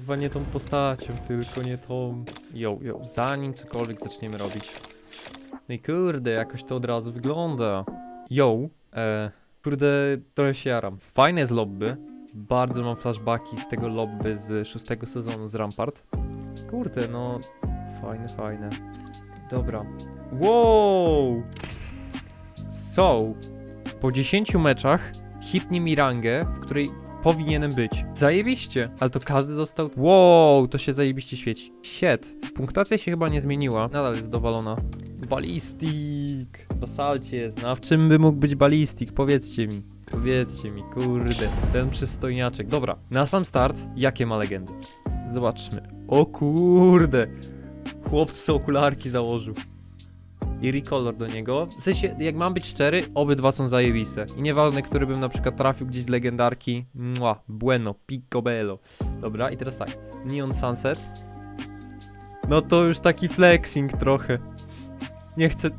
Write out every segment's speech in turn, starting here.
Chyba nie tą postacią, tylko nie tą. Yo, yo, zanim cokolwiek zaczniemy robić. No i kurde, jakoś to od razu wygląda. Yo, e, kurde, trochę się jaram. Fajne jest lobby. Bardzo mam flashbacki z tego lobby z szóstego sezonu z Rampart. Kurde, no, fajne, fajne. Dobra. Wow! So, po 10 meczach hitnie mi rangę, w której powinienem być. Zajebiście, ale to każdy dostał. Wow, to się zajebiście świeci. Shit. Punktacja się chyba nie zmieniła. Nadal jest dowalona. Balistik. Basalcie jest. No a w czym by mógł być balistik? Powiedzcie mi. Powiedzcie mi, kurde. Ten przystojniaczek. Dobra, na sam start, jakie ma legendy? Zobaczmy. O kurde. Chłopcy okularki założył i recolor do niego. W sensie, jak mam być szczery, obydwa są zajebiste. I nieważne, który bym na przykład trafił gdzieś z legendarki. Mua, bueno, picobello. Dobra, i teraz tak. Neon Sunset. No to już taki flexing trochę. Nie chcę...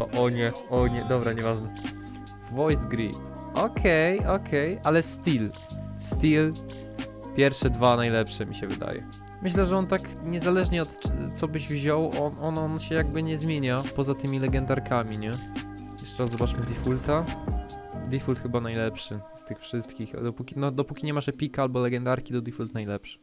O, o nie, o nie, dobra, nieważne. Voice grip. Okej, okej, ale still. Still. Pierwsze dwa najlepsze mi się wydaje. Myślę, że on tak niezależnie od co byś wziął, on, on, on się jakby nie zmienia poza tymi legendarkami, nie? Jeszcze raz zobaczmy defaulta. Default chyba najlepszy z tych wszystkich. Dopóki, no, dopóki nie masz epika albo legendarki, to default najlepszy.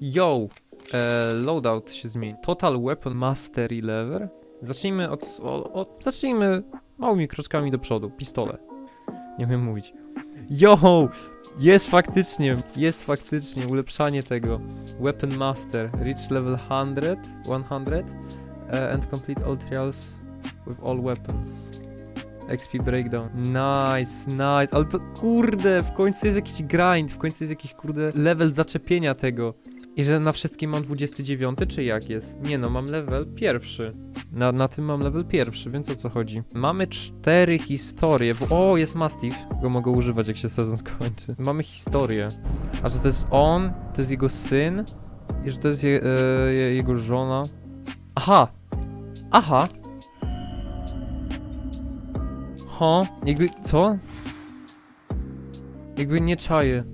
Yo! E, loadout się zmieni. Total Weapon Mastery Lever. Zacznijmy od, od... Zacznijmy małymi kroczkami do przodu. Pistole. Nie wiem mówić. Yo! Jest faktycznie, jest faktycznie ulepszanie tego. Weapon Master, reach level 100, 100 uh, and complete all trials with all weapons. XP breakdown. Nice, nice, ale to kurde, w końcu jest jakiś grind, w końcu jest jakiś kurde level zaczepienia tego. I że na wszystkim mam 29, czy jak jest? Nie no, mam level pierwszy. Na, na tym mam level pierwszy, więc o co chodzi? Mamy cztery historie. W... O, jest Mastiff. Go mogę używać, jak się sezon skończy. Mamy historię. A że to jest on, to jest jego syn i że to jest je, e, je, jego żona. Aha! Aha! Ho, jakby, co? Jakby nie czaję.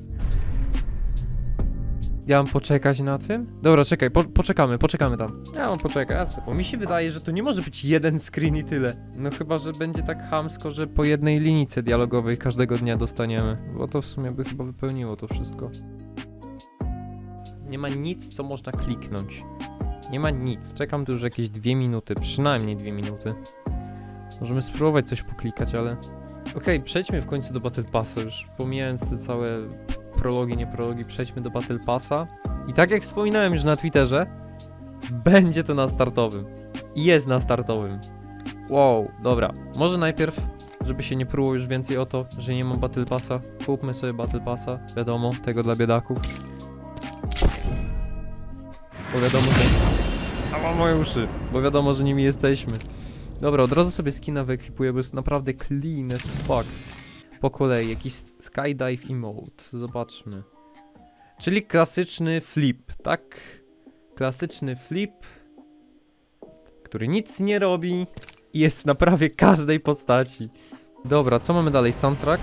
Ja mam poczekać na tym? Dobra, czekaj, po, poczekamy, poczekamy tam. Ja mam poczekać, bo mi się wydaje, że to nie może być jeden screen i tyle. No chyba, że będzie tak hamsko, że po jednej linijce dialogowej każdego dnia dostaniemy. Bo to w sumie by chyba wypełniło to wszystko. Nie ma nic, co można kliknąć. Nie ma nic. Czekam tu już jakieś dwie minuty, przynajmniej dwie minuty. Możemy spróbować coś poklikać, ale... Okej, przejdźmy w końcu do Battle Passa, już pomijając te całe prologi, nie prologi, przejdźmy do Battle Passa. I tak jak wspominałem już na Twitterze, będzie to na startowym. I jest na startowym. Wow, dobra. Może najpierw, żeby się nie pruło już więcej o to, że nie mam Battle Passa, kupmy sobie Battle Passa, wiadomo, tego dla biedaków. Bo wiadomo, że... A mam moje uszy, bo wiadomo, że nimi jesteśmy. Dobra, od razu sobie skina wyekwipuję, bo jest naprawdę clean as fuck. Po kolei, jakiś skydive emote, zobaczmy. Czyli klasyczny flip, tak? Klasyczny flip, który nic nie robi i jest na prawie każdej postaci. Dobra, co mamy dalej? Soundtrack?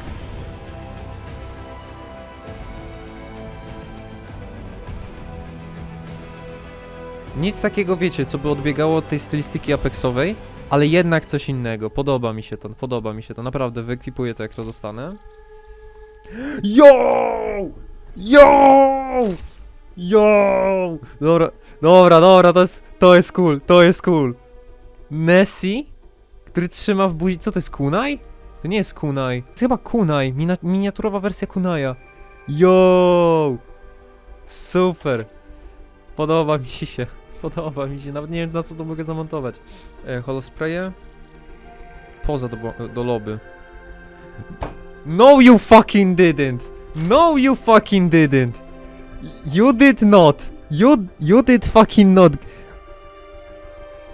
Nic takiego, wiecie, co by odbiegało od tej stylistyki apexowej, ale jednak coś innego. Podoba mi się to, podoba mi się to. Naprawdę, wyekwipuję to, jak to dostanę. Yo! Yo! Yo! Dobra, dobra, dobra, to jest, to jest cool, to jest cool. Nessie, który trzyma w buzi... Co to jest, kunai? To nie jest kunai. To jest chyba kunai, mina, miniaturowa wersja kunaja. Yo! Super. Podoba mi się, podoba mi się. Nawet nie wiem, na co to mogę zamontować. E, holospraye. Poza do, do lobby. No you fucking didn't! No you fucking didn't! You did not! You, you did fucking not!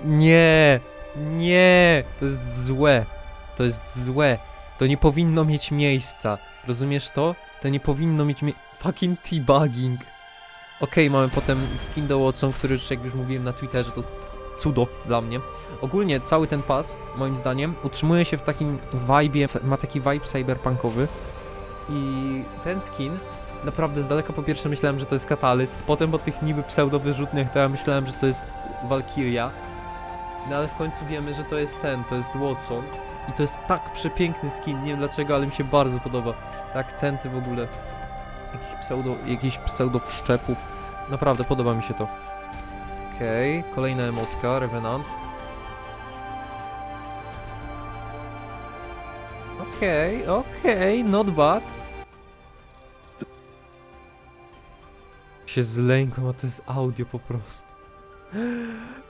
Nie! Nie! To jest złe. To jest złe. To nie powinno mieć miejsca. Rozumiesz to? To nie powinno mieć mie... Fucking teabagging. Okej, mamy potem skin do Watson, który już jak już mówiłem na Twitterze, to cudo dla mnie. Ogólnie cały ten pas, moim zdaniem, utrzymuje się w takim vibe, ma taki vibe cyberpunkowy. I ten skin naprawdę z daleka po pierwsze myślałem, że to jest katalyst, potem po tych niby pseudo-wyrzutniach to ja myślałem, że to jest Valkyria. No ale w końcu wiemy, że to jest ten, to jest Watson. I to jest tak przepiękny skin, nie wiem dlaczego, ale mi się bardzo podoba. Te akcenty w ogóle. Jakich pseudo, jakichś pseudo wszczepów. Naprawdę podoba mi się to. Okej, kolejna emotka, Revenant. Okej, okej, not bad. Się zlękłem, a to jest audio po prostu.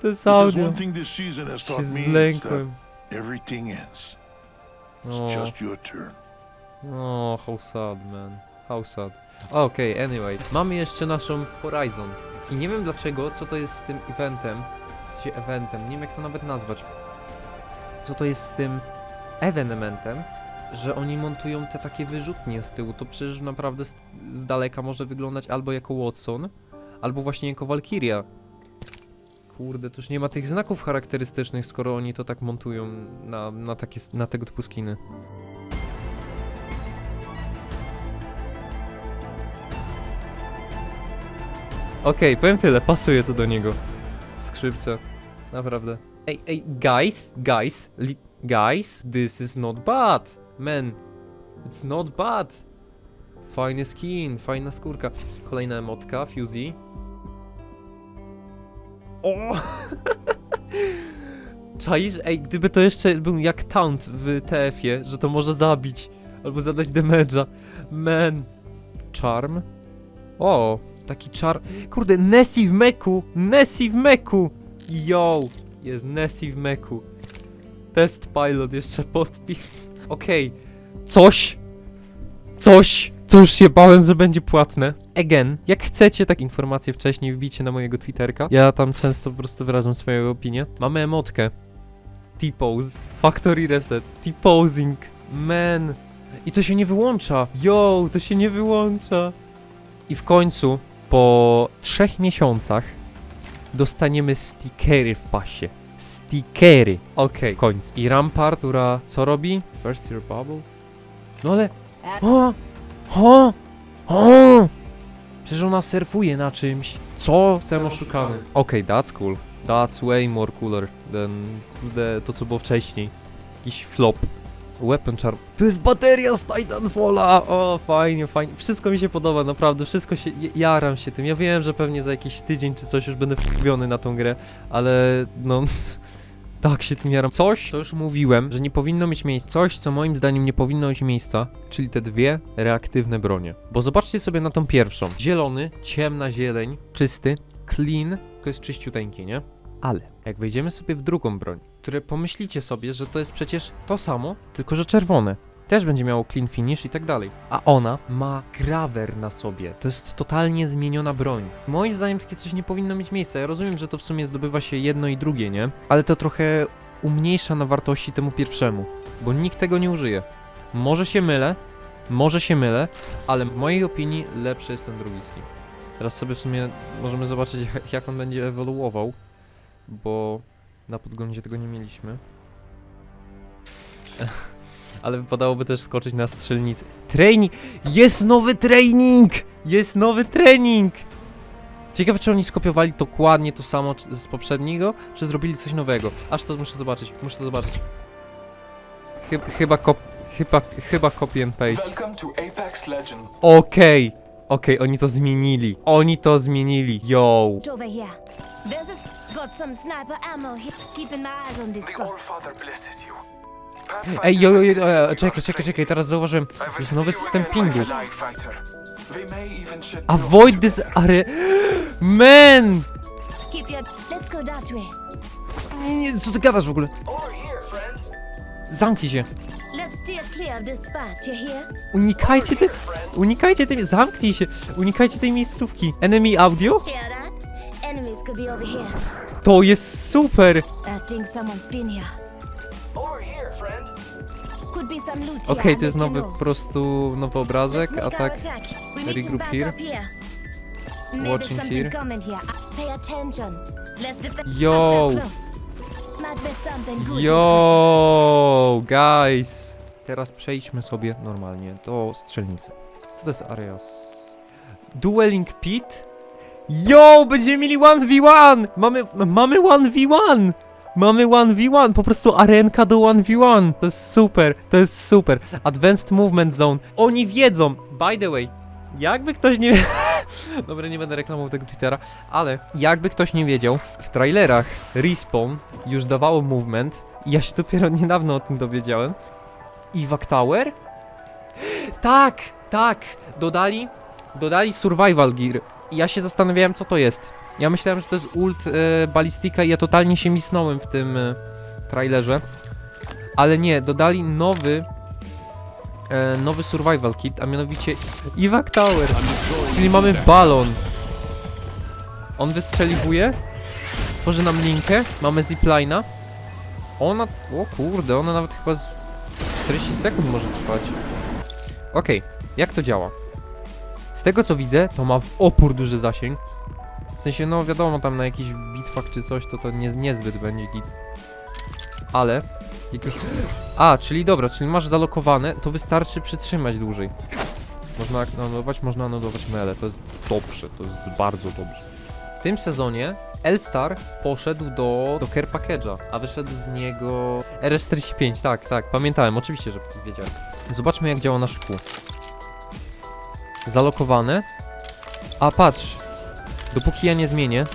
To jest audio. Się zlękłem. everything ends. It's just your turn. O, how sad, man. How sad. Okej, anyway. Mamy jeszcze naszą Horizon. I nie wiem dlaczego, co to jest z tym eventem. W sensie eventem, nie wiem jak to nawet nazwać. Co to jest z tym evenementem, że oni montują te takie wyrzutnie z tyłu. To przecież naprawdę z, z daleka może wyglądać albo jako Watson, albo właśnie jako Valkyria. Kurde, to już nie ma tych znaków charakterystycznych, skoro oni to tak montują na, na, takie, na tego typu skiny. Okej, powiem tyle, pasuje to do niego. Skrzypce, naprawdę. Ej, ej, guys, guys, li guys, this is not bad, man. It's not bad. Fajny skin, fajna skórka. Kolejna emotka, Fusey. O! Czaisz? Ej, gdyby to jeszcze był jak Taunt w TF-ie, że to może zabić, albo zadać damage'a. Man. Charm. O, taki czar... Kurde, Nessie w meku! Nessie w meku! Yo! Jest Nessie w meku. Test pilot jeszcze podpis. Okej. Coś! Coś! Co już się bałem, że będzie płatne. Again, jak chcecie tak informacje wcześniej, wbijcie na mojego Twitterka. Ja tam często po prostu wyrażam swoją opinię. Mamy emotkę. T-pose. Factory reset. T-posing. Man. I to się nie wyłącza. Yo, to się nie wyłącza. I w końcu, po trzech miesiącach, dostaniemy stickery w pasie. Stickery. Okej, w końcu. I Rampart, która co robi? First Year Bubble? No ale... O! O! O! Przecież ona surfuje na czymś. Co? Jestem oszukany. Okej, that's cool. That's way more cooler than kurde, to co było wcześniej. Jakiś flop. Weapon Charm. To jest bateria z Titanfalla! O, fajnie, fajnie. Wszystko mi się podoba, naprawdę. Wszystko się. Jaram się tym. Ja wiem, że pewnie za jakiś tydzień czy coś już będę wkupiony na tą grę, ale no. Tak się tym jaram. Coś, co już mówiłem, że nie powinno mieć miejsca. Coś, co moim zdaniem nie powinno mieć miejsca, czyli te dwie reaktywne bronie. Bo zobaczcie sobie na tą pierwszą. Zielony, ciemna zieleń, czysty, clean, to jest czyściuteńki, nie? Ale jak wejdziemy sobie w drugą broń, które pomyślicie sobie, że to jest przecież to samo, tylko że czerwone. Też będzie miało clean finish i tak dalej. A ona ma grawer na sobie. To jest totalnie zmieniona broń. Moim zdaniem takie coś nie powinno mieć miejsca. Ja rozumiem, że to w sumie zdobywa się jedno i drugie, nie? Ale to trochę umniejsza na wartości temu pierwszemu, bo nikt tego nie użyje. Może się mylę, może się mylę, ale w mojej opinii lepszy jest ten drugi skin. Teraz sobie w sumie możemy zobaczyć, jak- on będzie ewoluował, bo na podglądzie tego nie mieliśmy. Ale wypadałoby też skoczyć na strzelnicę. Training! Jest nowy training! Jest nowy trening! Ciekawe, czy oni skopiowali dokładnie to samo z poprzedniego, czy zrobili coś nowego. Aż to muszę zobaczyć, muszę to zobaczyć. Chyb, chyba kop... Chyba, chyba copy and paste. Welcome to Apex Legends. Okej, okej, oni to zmienili. Oni to zmienili. Yo. Here. Got some sniper ammo here. Keeping my eyes on this The spot. All-Father blesses you. Ej, jo, jo, jo, jo, czekaj, czekaj, czekaj, teraz zauważyłem. Jest nowy system pingów. Avoid this area. Man! Keep your. Let's go that way. Nie, nie, co ty gadasz w ogóle? Zamknij się. Let's steer clear of this spot. You hear? Unikajcie tej... Unikajcie tej... Zamknij się. Unikajcie tej miejscówki. Enemy audio? Enemies could be over here. To jest super. I think someone's been here. Could be some loot Okej, here. to jest nowy know. po prostu nowy obrazek, a tak... regroup here. Watching here. Uh. Yo. Yo, guys! Teraz przejdźmy sobie normalnie do strzelnicy. Co to jest Areas? Dueling Pit? Yo, będziemy mieli 1v1! Mamy, mamy 1v1! Mamy 1v1, po prostu arenka do 1v1. To jest super, to jest super. Advanced Movement Zone. Oni wiedzą, by the way, jakby ktoś nie... Dobra, nie będę reklamował tego Twittera, ale jakby ktoś nie wiedział, w trailerach Respawn już dawało movement i ja się dopiero niedawno o tym dowiedziałem. Evac Tower? Tak, tak, dodali, dodali Survival Gear. Ja się zastanawiałem, co to jest. Ja myślałem, że to jest ult e, balistika i ja totalnie się misnąłem w tym e, trailerze. Ale nie, dodali nowy e, nowy survival kit, a mianowicie Evac Tower. Czyli mamy balon. On wystrzeliwuje, tworzy nam linkę, mamy ziplina. Ona, o kurde, ona nawet chyba z 40 sekund może trwać. Okej, jak to działa? Z tego co widzę, to ma w opór duży zasięg. W sensie, no wiadomo, tam na jakichś bitwach czy coś, to to nie, niezbyt będzie git. Ale, jak już... A, czyli dobra, czyli masz zalokowane, to wystarczy przytrzymać dłużej. Można anulować, można anulować mele, to jest dobrze, to jest bardzo dobrze. W tym sezonie Elstar poszedł do, do Care Package'a, a wyszedł z niego RS45, tak, tak, pamiętałem, oczywiście, że wiedziałem. Zobaczmy jak działa nasz kół. Zalokowane. A patrz, dopóki ja nie zmienię,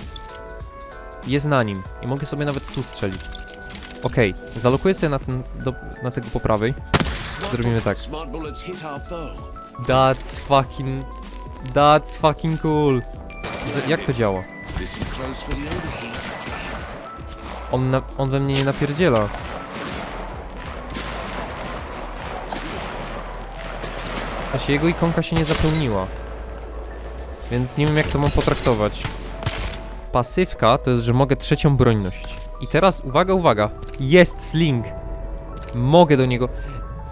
jest na nim i mogę sobie nawet tu strzelić. Okej, zalokuję sobie na, ten, do, na tego po prawej. Zrobimy tak. That's fucking... That's fucking cool. Jak to działa? On, na, on we mnie nie napierdziela. Sensie jego ikonka się nie zapełniła. Więc nie wiem jak to mam potraktować. Pasywka to jest, że mogę trzecią broń nosić. I teraz uwaga, uwaga. Jest sling. Mogę do niego...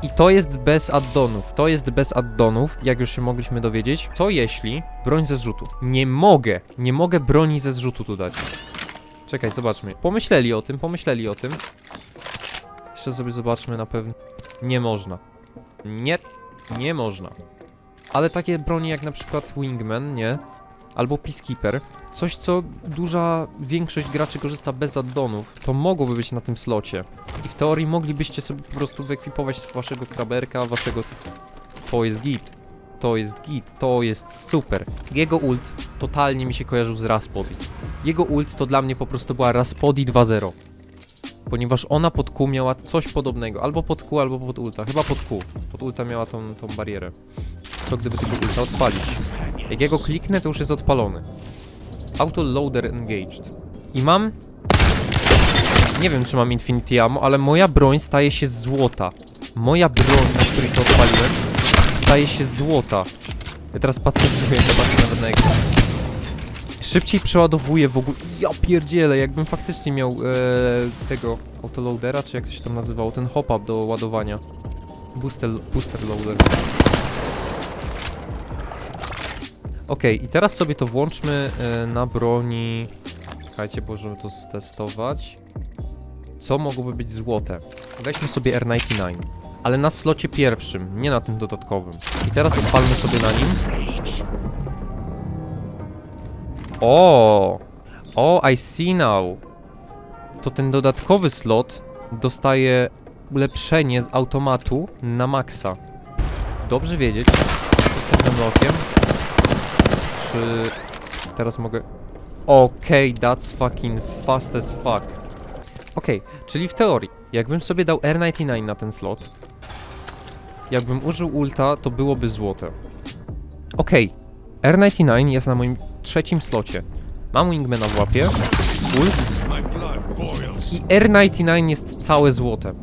I to jest bez addonów. To jest bez addonów, jak już się mogliśmy dowiedzieć. Co jeśli broń ze zrzutu? Nie mogę. Nie mogę broni ze zrzutu tu dać. Czekaj, zobaczmy. Pomyśleli o tym, pomyśleli o tym. Jeszcze sobie zobaczmy na pewno. Nie można. Nie, nie można. Ale takie broni jak na przykład Wingman, nie? Albo Peacekeeper. Coś, co duża większość graczy korzysta bez addonów, to mogłoby być na tym slocie. I w teorii moglibyście sobie po prostu wyekwipować waszego kraberka, waszego... To jest git. To jest git, to jest super. Jego ult totalnie mi się kojarzył z Raspody. Jego ult to dla mnie po prostu była Raspody 2.0. Ponieważ ona pod Q miała coś podobnego. Albo pod Q, albo pod ulta. Chyba pod Q. Pod ulta miała tą, tą barierę. Co gdyby tego ulta odpalić? Jak jego kliknę, to już jest odpalony. Auto loader engaged. I mam... Nie wiem, czy mam Infinity Ammo, ale moja broń staje się złota. Moja broń, na której to odpaliłem, staje się złota. Ja teraz patrzę, zobaczę nawet na ekran szybciej przeładowuje w ogóle. Ja pierdzielę, jakbym faktycznie miał e, tego autoloadera, czy jak to się tam nazywało, ten hop-up do ładowania. Booster, booster loader. Okej, i teraz sobie to włączmy e, na broni. Czekajcie, bo żeby to stestować. Co mogłoby być złote? Weźmy sobie R99. Ale na slocie pierwszym, nie na tym dodatkowym. I teraz odpalmy sobie na nim. O! O, I see now. To ten dodatkowy slot dostaje ulepszenie z automatu na maksa. Dobrze wiedzieć. Zostawiam okiem. Czy teraz mogę... Okej, that's fucking fast as fuck. Okej, czyli w teorii, jakbym sobie dał R99 na ten slot, jakbym użył ulta, to byłoby złote. Okej, R99 jest na moim trzecim slocie. Mam Wingmana w łapie, boils. i R99 jest całe złote.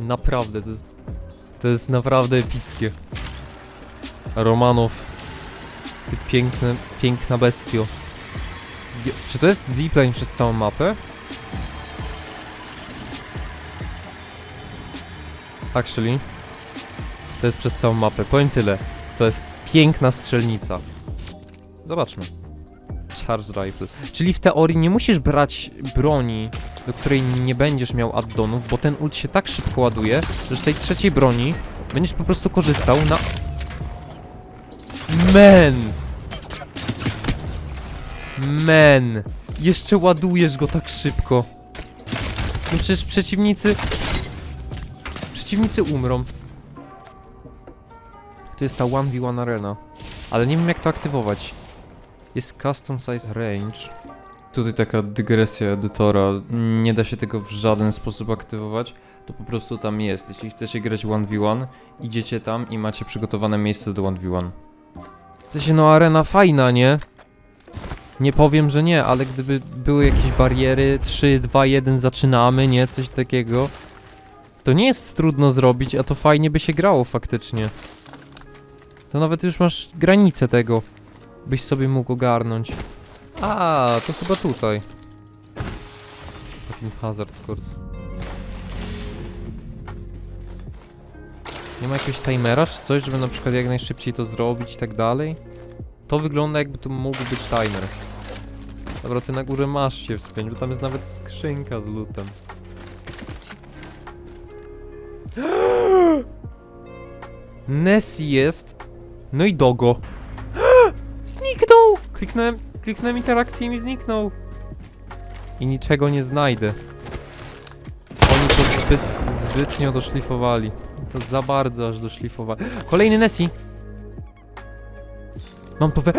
Naprawdę, to jest, to jest naprawdę epickie. Romanow, ty piękna bestio. Czy to jest zipline przez całą mapę? Actually, to jest przez całą mapę. Powiem tyle. To jest piękna strzelnica. Zobaczmy. Charge rifle. Czyli w teorii nie musisz brać broni, do której nie będziesz miał addonów, bo ten ult się tak szybko ładuje, że z tej trzeciej broni będziesz po prostu korzystał na... Man! Men! Jeszcze ładujesz go tak szybko. No przecież przeciwnicy... Przeciwnicy umrą. To jest ta 1v1 arena. Ale nie wiem jak to aktywować. Jest custom size range. Tutaj taka dygresja edytora. Nie da się tego w żaden sposób aktywować. To po prostu tam jest. Jeśli chcecie grać 1v1, idziecie tam i macie przygotowane miejsce do 1v1. W sensie no arena fajna, nie? Nie powiem, że nie, ale gdyby były jakieś bariery 3, 2, 1 zaczynamy, nie? Coś takiego. To nie jest trudno zrobić, a to fajnie by się grało faktycznie. To nawet już masz granicę tego, byś sobie mógł ogarnąć. A, to chyba tutaj. Takim hazard course. Nie ma jakiegoś timera czy coś, żeby na przykład jak najszybciej to zrobić i tak dalej? To wygląda jakby to mógł być timer. Dobra, ty na górę masz się wspiąć, bo tam jest nawet skrzynka z lutem. Nessie jest. No i Dogo. Zniknął! Kliknąłem, kliknąłem interakcję i mi zniknął. I niczego nie znajdę. Oni to zbyt, zbytnio doszlifowali. To za bardzo aż doszlifowali. Kolejny Nessie! Mam to we...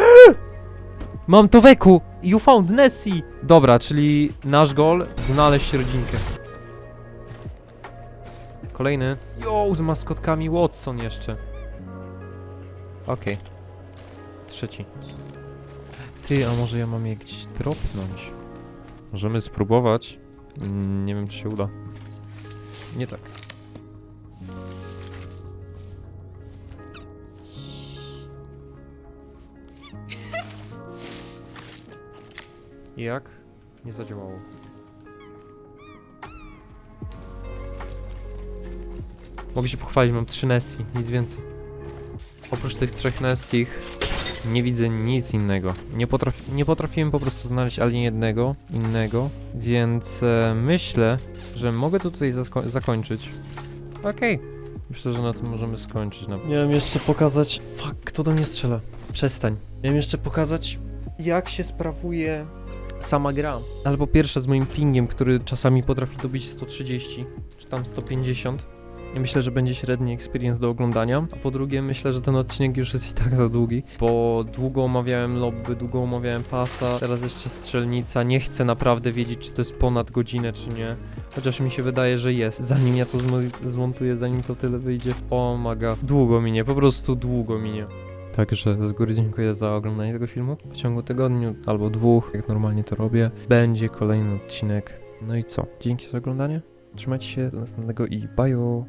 Mam to weku! You found Nessie! Dobra, czyli nasz goal znaleźć rodzinkę. Kolejny. Jo, z maskotkami Watson jeszcze. Okej. Trzeci. Ty, a może ja mam je gdzieś dropnąć? Możemy spróbować. Mm, Nie wiem, czy się uda. Nie tak. Jak? Nie zadziałało. Mogę się pochwalić, mam trzy Nessie, nic więcej. Oprócz tych trzech Nessich nie widzę nic innego. Nie, potrafi, nie potrafiłem po prostu znaleźć ani jednego innego, więc e, myślę, że mogę to tutaj zakończyć. Okej. Myślę, że na tym możemy skończyć. Na... Miałem jeszcze pokazać... Fuck, kto do mnie strzela? Przestań. Miałem jeszcze pokazać, jak się sprawuje sama gra. Albo pierwsza z moim pingiem, który czasami potrafi dobić 130, czy tam 150. Myślę, że będzie średni experience do oglądania. A po drugie, myślę, że ten odcinek już jest i tak za długi, bo długo omawiałem lobby, długo omawiałem pasa, teraz jeszcze strzelnica. Nie chcę naprawdę wiedzieć, czy to jest ponad godzinę, czy nie. Chociaż mi się wydaje, że jest. Zanim ja to zmo- zmontuję, zanim to tyle wyjdzie. O maga. Długo minie, po prostu długo minie. Także z góry dziękuję za oglądanie tego filmu. W ciągu tygodniu albo dwóch, jak normalnie to robię, będzie kolejny odcinek. No i co? Dzięki za oglądanie. Trzymajcie się do następnego i bye.